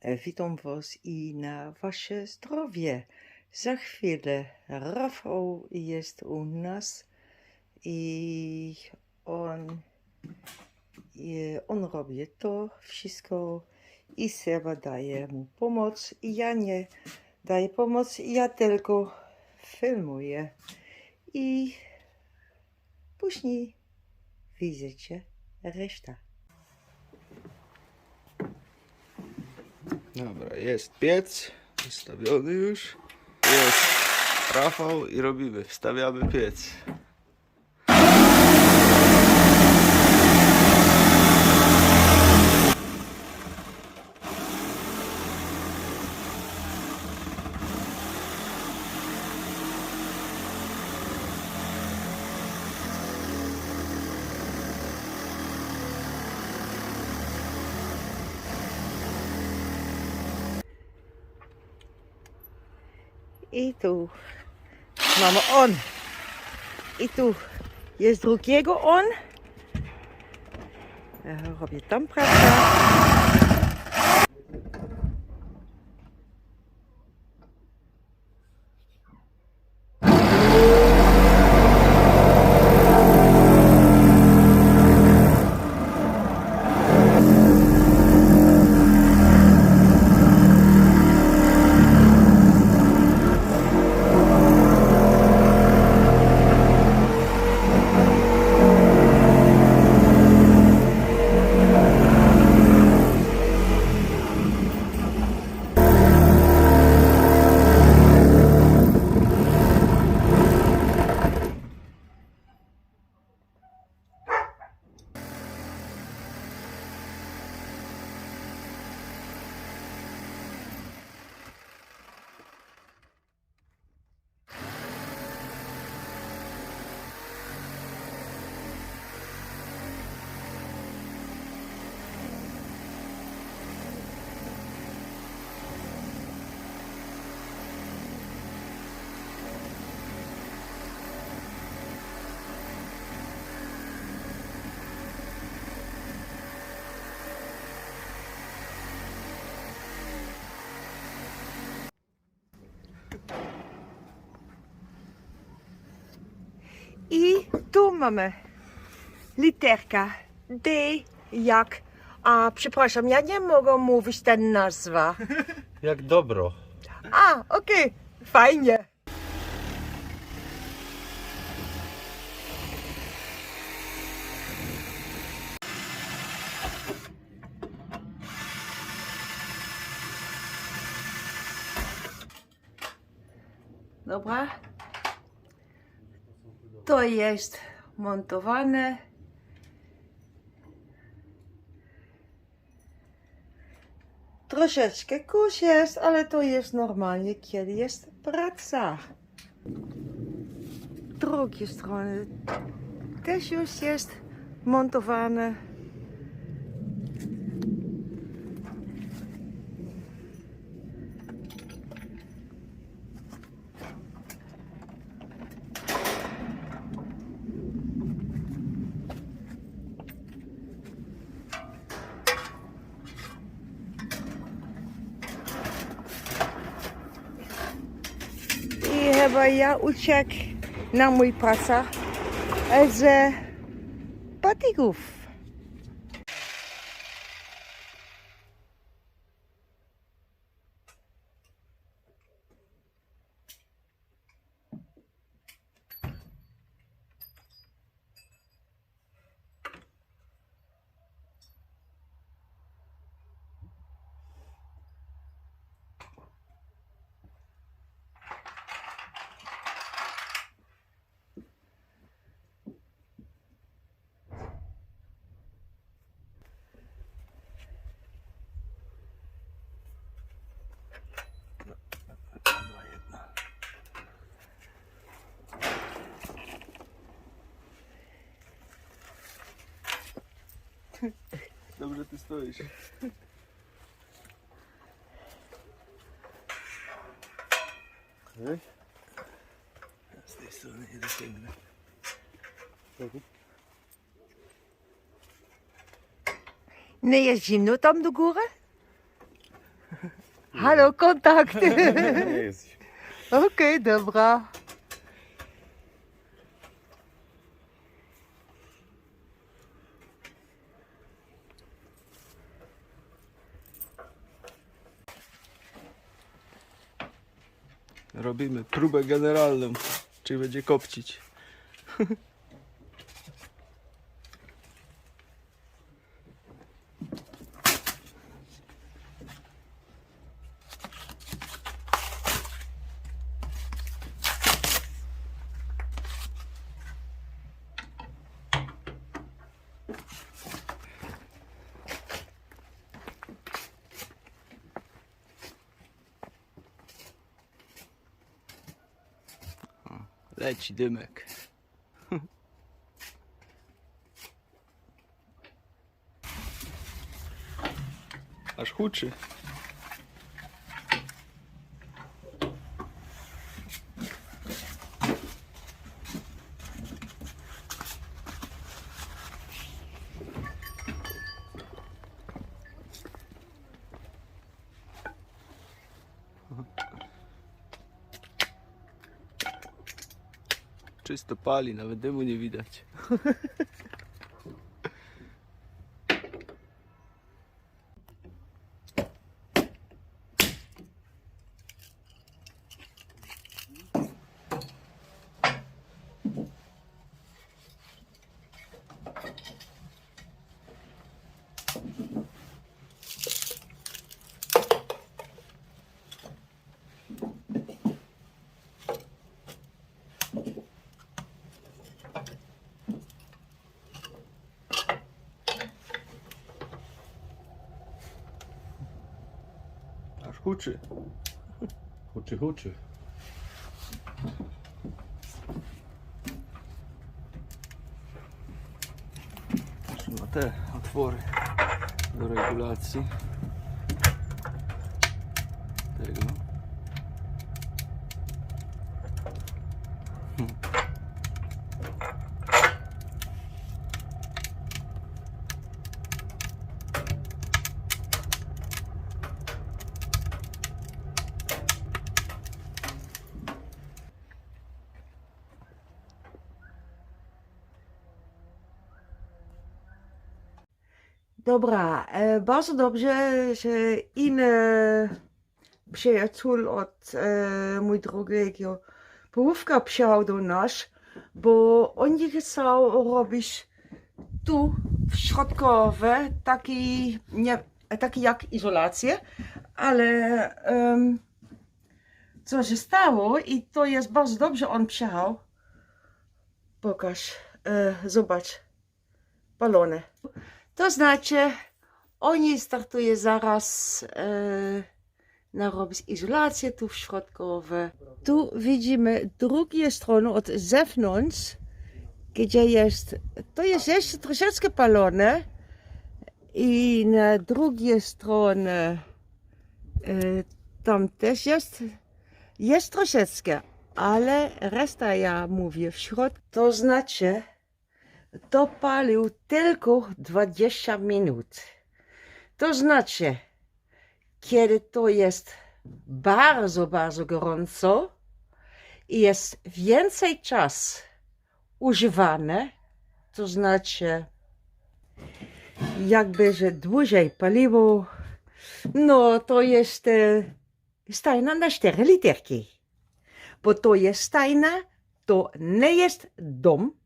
E, Witam Was i na Wasze zdrowie. Za chwilę Rafał jest u nas i on, on robi to wszystko i Seba daje mu pomoc. I ja nie daję pomoc, ja tylko filmuję. I później widzicie resztę. Dobra, jest piec, wystawiony już. Jest Rafał i robimy, wstawiamy piec. I tu mamy on. I tu jest drugiego on. Robię tam pracę. I tu mamy literka D jak. A przepraszam, ja nie mogę mówić ten nazwa. Jak dobro. A, okej, fajnie. Dobra. To jest montowane. Troszeczkę kurz jest, ale to jest normalnie, kiedy jest praca. Drugie strony też już jest montowane. Ja uciekł na mój praca z patyków. Dobrze ty stoisz. Okay. Z tej strony nie dosięgnę. Nie jest zimno tam do góry? Halo, kontakt. Okej, dobra. Robimy próbę generalną, czy będzie kopcić. Leci dymek. Aż huczy. Czysto pali, nawet dymu nie widać. huczy. Huczy, huczy. Ma te otwory do regulacji. Tego. Dobra, e, bardzo dobrze, że inny przyjaciół od e, mój drugiego połówka przyjechał do nas, bo on chciał robić tu w środkowe taki, nie, taki jak izolację, ale em, co się stało i to jest bardzo dobrze, on przyjechał. Pokaż, e, zobacz, balony. To znaczy, oni startuje zaraz e, na robić izolację tu w środkowe. Tu widzimy drugie strony od zewnątrz, gdzie jest, to jest jeszcze troszeczkę palone i na drugiej stronie e, tam też jest, jest troszeczkę, ale reszta ja mówię w środku. To znaczy, to palił tylko 20 minut. To znaczy, kiedy to jest bardzo, bardzo gorąco i jest więcej czas używane, to znaczy, jakby, że dłużej paliło, no to jest e, stajna na 4 literki. Bo to jest stajna, to nie jest dom,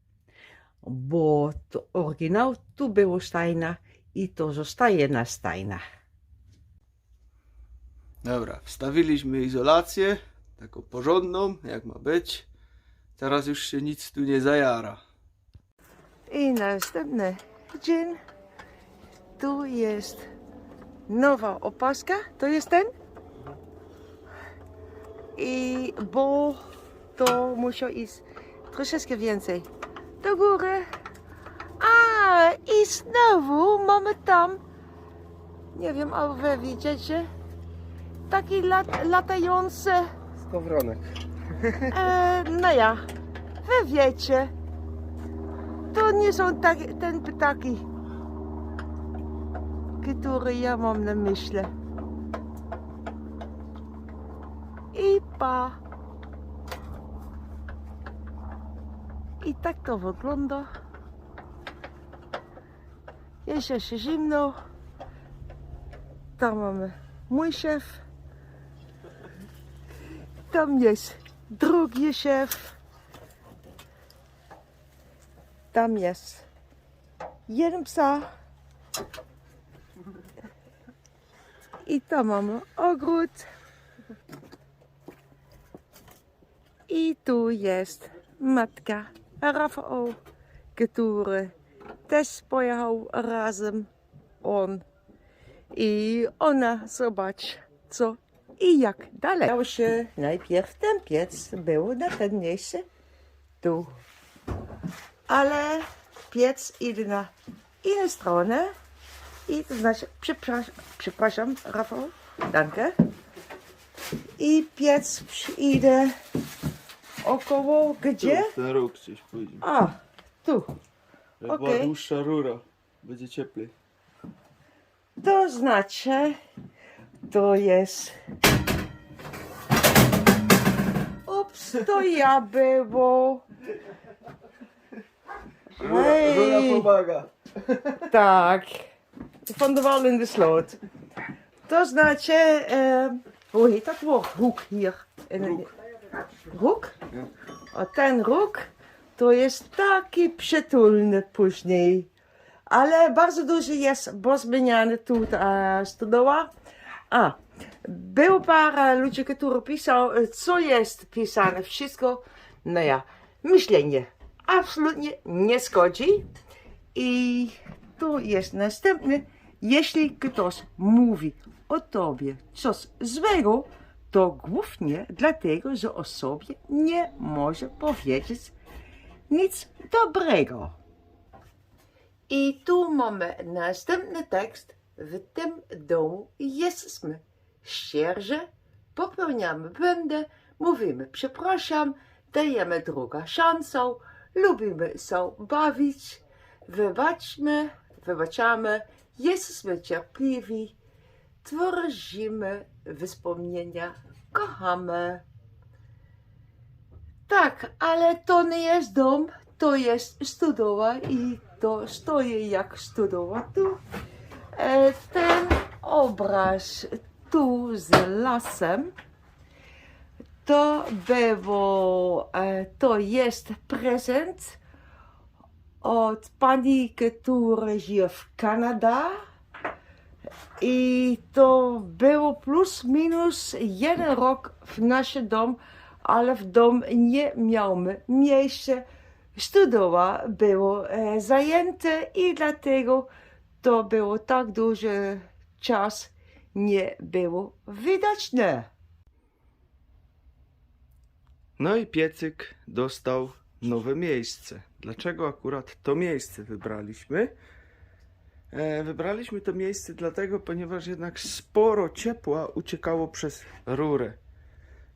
bo to oryginał tu było stajna i to zostaje na stajna. Dobra, wstawiliśmy izolację, taką porządną, jak ma być. Teraz już się nic tu nie zajara. I następny dzień. Tu jest nowa opaska. To jest ten. I bo to musi iść troszeczkę więcej do góry. A i znowu mamy tam, nie wiem, ale wy widzicie, taki lat, latający, Skowronek. e, no ja, wy wiecie, to nie są tak, ten ptaki, które ja mam na myśli. chałupa. I tak to wygląda. Jest jeszcze zimno. Tam mamy mój szef. Tam jest drugi szef. Tam jest jeden psa. I tam mamy ogród. I tu jest matka Rafał, który też pojechał razem on. I ona zobacz co i jak dalej. Miał się najpierw ten piec był na ten miejsce tu. Ale piec idzie na inną stronę. I to znaczy, przepraszam, przepraszam Rafał, danke. I piec idzie około gdzie? Ten róg gdzieś pójdzie. A, tu. Jak Okej. była dłuższa rura, będzie cieplej. To znaczy, to jest. Ups, to ja było. Rura, rura pomaga. Tak. Van de Wal in de sloot. To znaczy, e, hoe heet dat woord? Hoek hier. In Róg. Róg? A ten róg to jest taki przytulny później. Ale bardzo dużo jest, bo zmieniane tu e, studowa. A, był parę ludzi, którzy pisał, co jest pisane, wszystko. No ja, myślenie absolutnie nie szkodzi. I tu jest następny. Jeśli ktoś mówi o tobie coś złego, to głównie dlatego, że o sobie nie może powiedzieć nic dobrego. I tu mamy następny tekst. W tym domu jesteśmy szczerzy, popełniamy błędy, mówimy przepraszam, dajemy drugą szansę, lubimy się bawić, wybaczmy, wybaczamy, jesteśmy cierpliwi, tworzymy wspomnienia, kochamy. Tak, ale to nie jest dom, to jest studowa i to stoi jak studowa tu. E, Ten obraz tu z lasem, to było, e, to jest prezent od pani, która żyje w Kanada. I to było plus minus jeden rok w naszym dom, ale w dom nie miałem miejsca. Studowa było e, zajęte i dlatego to było tak duży czas nie było widoczne. No i piecyk dostał nowe miejsce. Dlaczego akurat to miejsce wybraliśmy? E, wybraliśmy to miejsce dlatego, ponieważ jednak sporo ciepła uciekało przez rurę.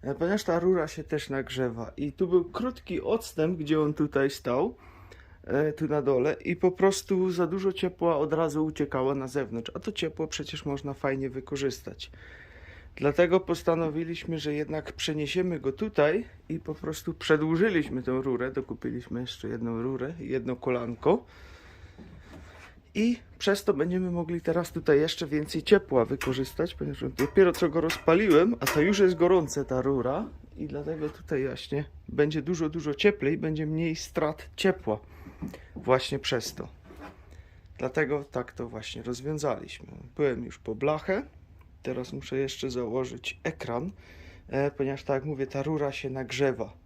E, ponieważ ta rura się też nagrzewa. I tu był krótki odstęp, gdzie on tutaj stał, e, tu na dole, i po prostu za dużo ciepła od razu uciekało na zewnątrz. A to ciepło przecież można fajnie wykorzystać. Dlatego postanowiliśmy, że jednak przeniesiemy go tutaj i po prostu przedłużyliśmy tę rurę. Dokupiliśmy jeszcze jedną rurę, jedno kolanko. I przez to będziemy mogli teraz tutaj jeszcze więcej ciepła wykorzystać, ponieważ dopiero co go rozpaliłem, a to już jest gorące ta rura i dlatego tutaj właśnie będzie dużo, dużo cieplej, będzie mniej strat ciepła właśnie przez to. Dlatego tak to właśnie rozwiązaliśmy. Byłem już po blachę, teraz muszę jeszcze założyć ekran, e, ponieważ tak jak mówię, ta rura się nagrzewa.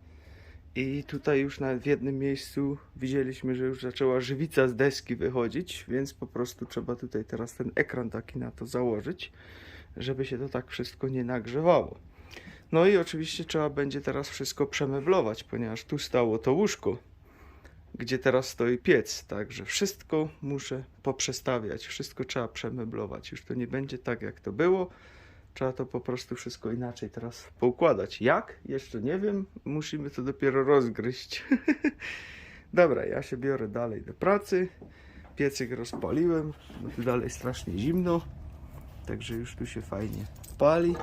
I tutaj już na, w jednym miejscu widzieliśmy, że już zaczęła żywica z deski wychodzić, więc po prostu trzeba tutaj teraz ten ekran taki na to założyć, żeby się to tak wszystko nie nagrzewało. No i oczywiście trzeba będzie teraz wszystko przemeblować, ponieważ tu stało to łóżko, gdzie teraz stoi piec, także wszystko muszę poprzestawiać, wszystko trzeba przemeblować. Już to nie będzie tak jak to było. Trzeba to po prostu wszystko inaczej teraz poukładać. Jak? Jeszcze nie wiem. Musimy to dopiero rozgryźć. Dobra, ja się biorę dalej do pracy. Piecyk rozpaliłem, tu dalej strasznie zimno. Także już tu się fajnie pali.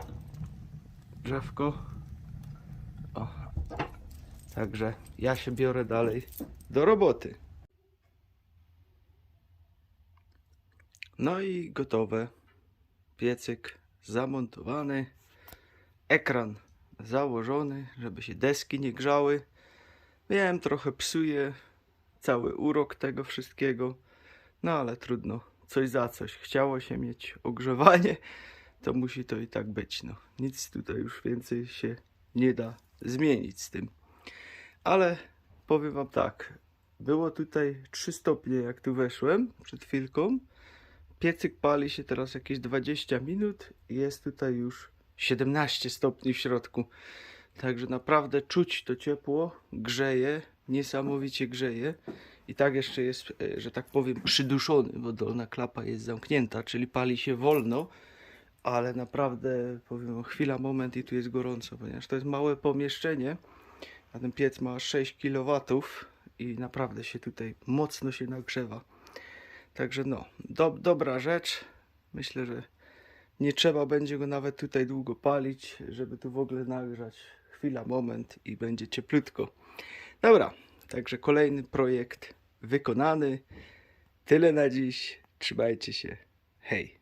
Drzewko. Także ja się biorę dalej do roboty. No i gotowe. Piecyk zamontowany. Ekran założony, żeby się deski nie grzały. Wiem, trochę psuje cały urok tego wszystkiego. No ale trudno. Coś za coś. Chciało się mieć ogrzewanie, to musi to i tak być. No. Nic tutaj już więcej się nie da zmienić z tym. Ale powiem wam tak. Było tutaj 3 stopnie, jak tu weszłem przed chwilką. Piecyk pali się teraz jakieś 20 minut i jest tutaj już 17 stopni w środku. Także naprawdę czuć to ciepło, grzeje, niesamowicie grzeje. I tak jeszcze jest, e, że tak powiem, przyduszony, bo dolna klapa jest zamknięta, czyli pali się wolno, ale naprawdę powiem, chwila, moment i tu jest gorąco, ponieważ to jest małe pomieszczenie, a ten piec ma 6 kW i naprawdę się tutaj mocno się nagrzewa. Także no, do, dobra rzecz. Myślę, że nie trzeba będzie go nawet tutaj długo palić, żeby tu w ogóle nagrzać. Chwila, moment i będzie cieplutko. Dobra, także kolejny projekt wykonany. Tyle na dziś. Trzymajcie się. Hej.